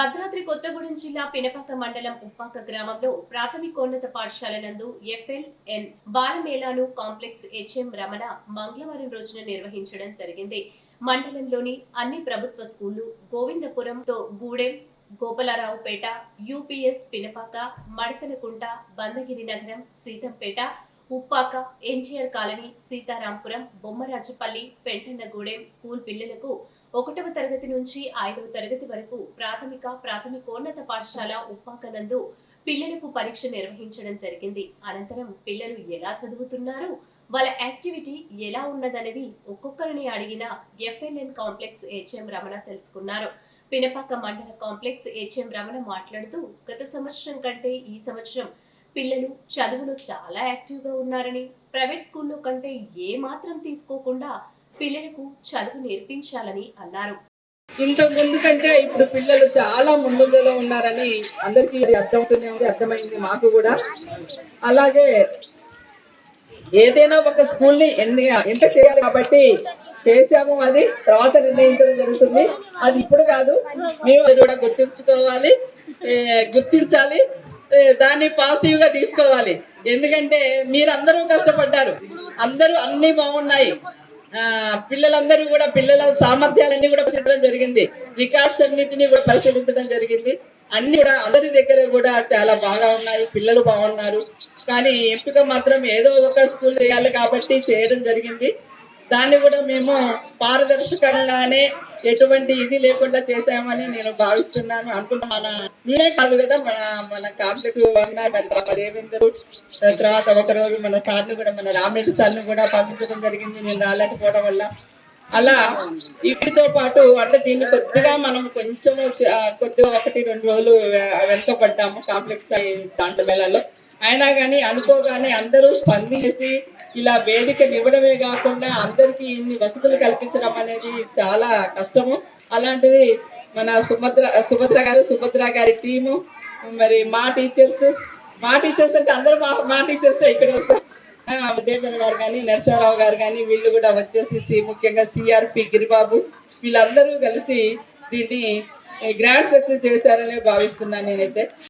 భద్రాద్రి కొత్తగూడెం జిల్లా పినపాక మండలం ఉప్పాక గ్రామంలో ప్రాథమికోన్నత పాఠశాల నందు ఎఫ్ఎల్ఎన్ బాలమేళాను కాంప్లెక్స్ హెచ్ఎం రమణ మంగళవారం రోజున నిర్వహించడం జరిగింది. మండలంలోని అన్ని ప్రభుత్వ స్కూళ్ళు గోవిందపురంతో Gudem Gopalaraopeta UPS Pinapaka Madathalakunta Bandagiri Nagaram Seethampeta Uppaka NTR colony Seetharampuram Bommarajupalli Pentannagudem school పిల్లలకు ఒకటవ తరగతి నుంచి ఐదవ తరగతి వరకు ప్రాథమిక ప్రాథమికోన్నత పాఠశాల ఉపాకనందు పిల్లలకు పరీక్ష నిర్వహించడం జరిగింది. అనంతరం పిల్లలు ఎలా చదువుతున్నారు? వాళ్ళ యాక్టివిటీ ఎలా ఉన్నదనేది ఒక్కొక్కరిని అడిగిన ఎఫ్ఎన్ఎన్ కాంప్లెక్స్ హెచ్ఎం రమణ తెలుసుకున్నారు. పినపాక మండల కాంప్లెక్స్ హెచ్ఎం రమణ మాట్లాడుతూ గత సంవత్సరం కంటే ఈ సంవత్సరం పిల్లలు చదువులో చాలా యాక్టివ్గా ఉన్నారని ప్రైవేట్ స్కూల్లో కంటే ఏ మాత్రం తీసుకోకుండా పిల్లలకు చదువు నేర్పించాలని అన్నారు. ఇంత ముందు కంటే ఇప్పుడు పిల్లలు చాలా ముందులో ఉన్నారని అందరికీ ఇది అర్థమవుతూనే ఉంది అర్థమైంది మాకు కూడా. అలాగే ఏదైనా ఒక స్కూల్ని ఎన్ని ఎంత చేయాలి కాబట్టి చేసాము అది తర్వాత నిర్ణయించడం జరుగుతుంది. అది ఇప్పుడు కాదు మేము అది కూడా గుర్తించుకోవాలి గుర్తించాలి దాన్ని పాజిటివ్గా తీసుకోవాలి. ఎందుకంటే మీరందరూ కష్టపడ్డారు అందరూ అన్ని బాగున్నాయి. పిల్లలందరూ కూడా పిల్లల సామర్థ్యాలన్నీ కూడా పరిశీలించడం జరిగింది. రికార్డ్స్ అన్నిటిని కూడా పరిశీలించడం జరిగింది. అన్ని కూడా అందరి దగ్గర కూడా చాలా బాగా ఉన్నాయి. పిల్లలు బాగున్నారు. కానీ ఎంపిక మాత్రం ఏదో ఒక స్కూల్ చేయాలి కాబట్టి చేయడం జరిగింది. దాన్ని కూడా మేము పారదర్శకంగానే ఎటువంటి ఇది లేకుండా చేశామని నేను భావిస్తున్నాను. అనుకున్న మన నేనే కాదు కదా మన మన కాంప్లెక్స్ మరి తర్వాత దేవేందర్ తర్వాత రోజు మన సార్లు కూడా మన రామరెడ్డి సార్లు కూడా పంపించడం జరిగింది. నేను రాలేకపోవడం వల్ల అలా వీటితో పాటు అంటే దీన్ని కొద్దిగా మనం కొంచెం కొద్దిగా ఒకటి రెండు రోజులు వెనుకబడ్డాము కాంప్లెక్స్ దాంట్లో మేళాలో అయినా కానీ అనుకోగానే అందరూ స్పందించి ఇలా వేదికను ఇవ్వడమే కాకుండా అందరికీ ఇన్ని వసతులు కల్పించడం అనేది చాలా కష్టము. అలాంటిది మన సుభద్ర సుభద్ర గారు సుభద్ర గారి టీము మరి మా టీచర్స్ మా టీచర్స్ అంటే అందరూ మా మా టీచర్స్ ఇక్కడ వస్తారు ఆ, గారు కానీ నరసింహారావు గారు కానీ వీళ్ళు కూడా వచ్చేసి ముఖ్యంగా సిఆర్పి గిరిబాబు వీళ్ళందరూ కలిసి దీన్ని గ్రాండ్ సక్సెస్ చేశారని భావిస్తున్నాను నేనైతే.